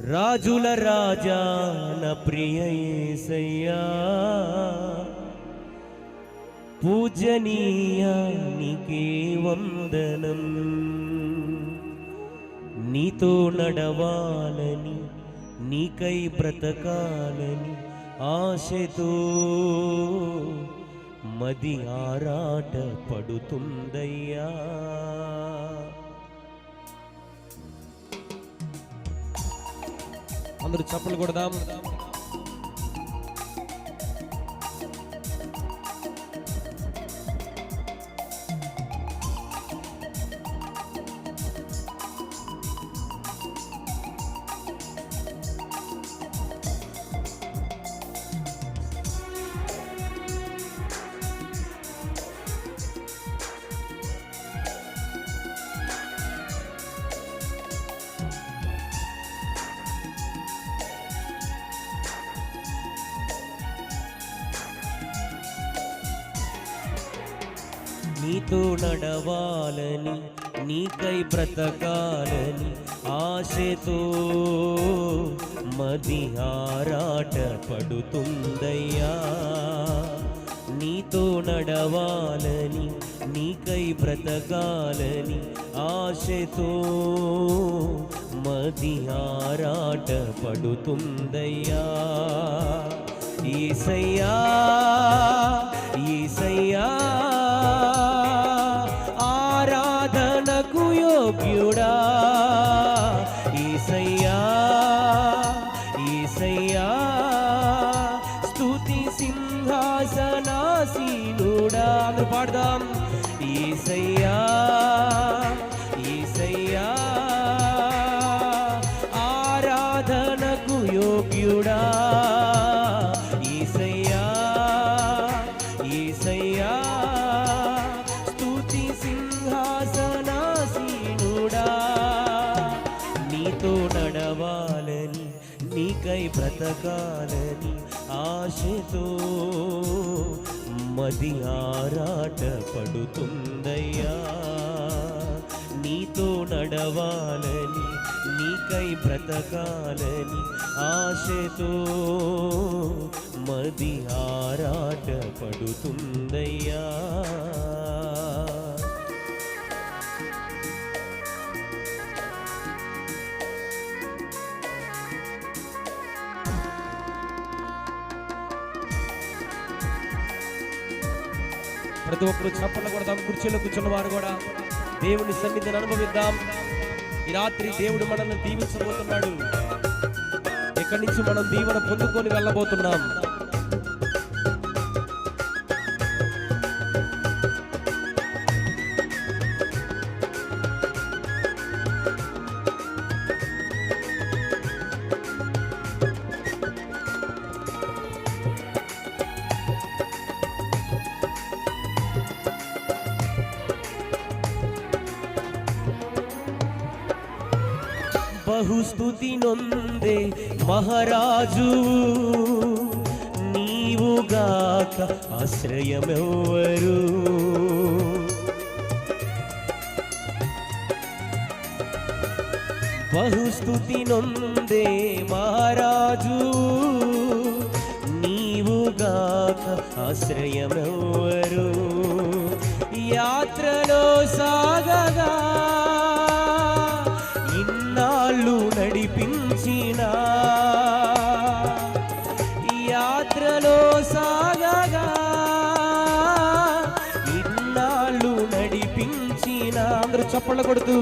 రాజుల రాజా నా ప్రియసయ్యా పూజనీయానికి వందనం. నీతో నడవాలని నీకై బ్రతకాలని ఆశతో మది ఆరాట పడుతుందయ్యా. అందరూ చప్పలు కొడదాం. నీతో నడవాలని నీకై బ్రతకాలని ఆశతో మది ఆరాట పడుతుందయ్యా. నీతో నడవాలని నీకై బ్రతకాలని ఆశతో మది ఆరాట పడుతుందయ్యా. ఈసయ్యా ఈసయ్యా పాడదాం. ఈసయ్యా ఈసయ్యా ఆరాధనకు యోగ్యుడా. ఈసయ్యా ఈసయ్యా స్తుతి సింహాసనాసీనుడా. నీతో నడవాలని నీకై బ్రతకాలని ఆశతో మది ఆరాట పడుతుందయ్యా నీతో నడవాలని నీకై బ్రతకాలని ఆశతో మది ఆరాట పడుతుందయ్యా ప్రతి ఒక్కరు చప్పట్లు కొడదాం కుర్చీలో కూర్చున్న వారు కూడా దేవుని సన్నిధిని అనుభవిద్దాం. ఈ రాత్రి దేవుడు మనల్ని దీవించబోతున్నాడు. ఇక్కడి నుంచి మనం దీవెన పొందుకొని వెళ్ళబోతున్నాం? బహుస్తుతి నొందే మహారాజు నీవుగాక ఆశ్రయమెవ్వరు. బహుస్తుతి నొందే మహారాజు నీవుగాక ఆశ్రయమెవ్వరు. యాత్రలో సాగగా అందరూ చప్పళ్ళు కొడుతూ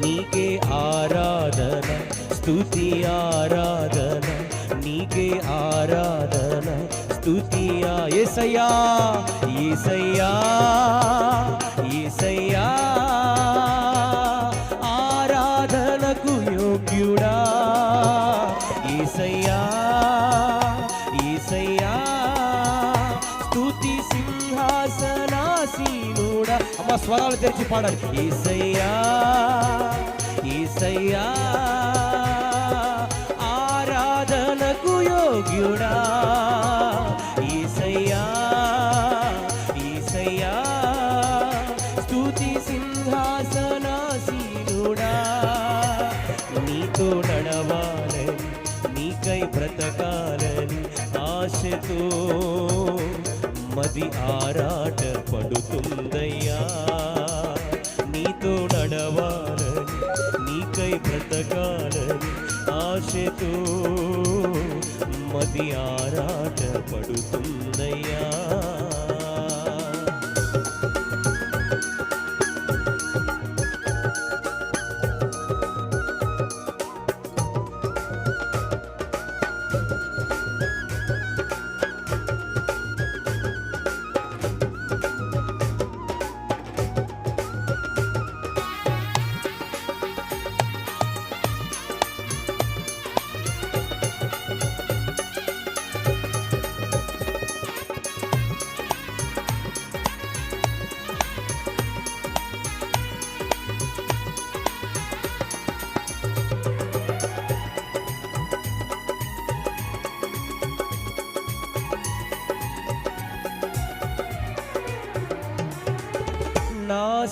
నీకే ఆరాధన స్థుతి ఆరాధన నీకే ఆరాధన స్థుతియా ఏసయ్యా ఏసయ్యా ఏసయ్యా. స్వరాలు తెరిచి పాడాలి. ఈసయ్యా ఈసయ్యా ఆరాధనకు యోగ్యుడా. ఈసయ్యా ఈసయ్యా స్తుతి సింహాసనాసీనుడా. నీతో నడవాలని నీకై బ్రతకాలని ఆశతో మది ఆరాట పడుతుందయ్యా. నీతో నడవాలని నీకై బ్రతకాలని ఆశతో మది ఆరాట పడుతుందయ్యా.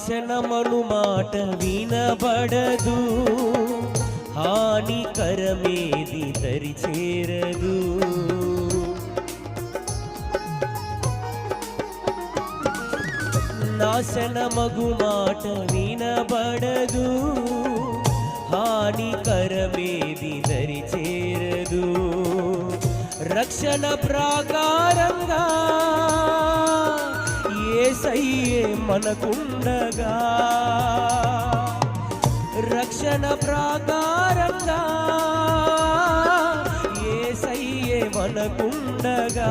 శాసనమను మాట వినబడదు. హానికరమేది తరిచేరదు నాశనమగు మాట వినబడదు. హానికరమేది దరిచేరదు. రక్షణ ప్రాకారంగా ఏసయ్యే మనకుండగా. రక్షణ ప్రాకారంగా ఏసయ్యే మనకుండగా.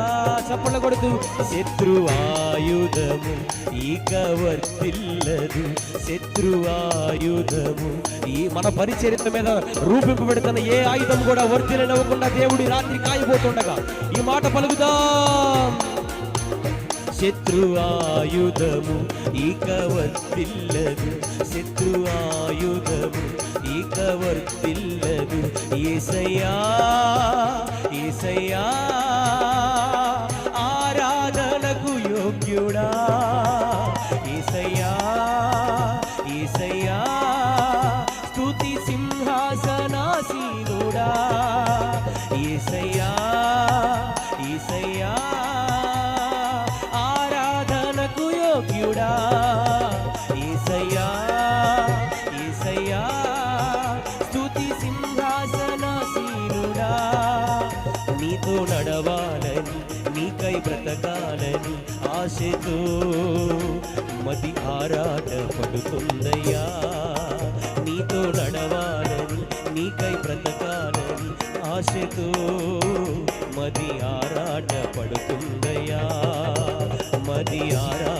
చప్పల కొడుతూ శత్రు ఆయుధము ఇక వర్తిల్లదు. శత్రు ఆయుధము ఈ మన పరిచరిత మీద రూపింపబెడుతున్న ఏ ఆయుధం కూడా వర్తిల్లనివ్వకుండా దేవుడి రాత్రి కాయబోతుండగా ఈ మాట పలుకుదా శత్రు ఆయుధము ఇక వర్తిల్లదు శత్రు ఆయుధము ఇక వర్తిల్లదు ఏసయ్యా ఏసయ్యా నీకై బ్రతకాలని ఆశతో మతి ఆరాట పడుతుందయ్యా. నీతో నడవాలని నీకై బ్రతకాలని ఆశతో మది ఆరాట పడుతుందయ్యా. మది ఆరాట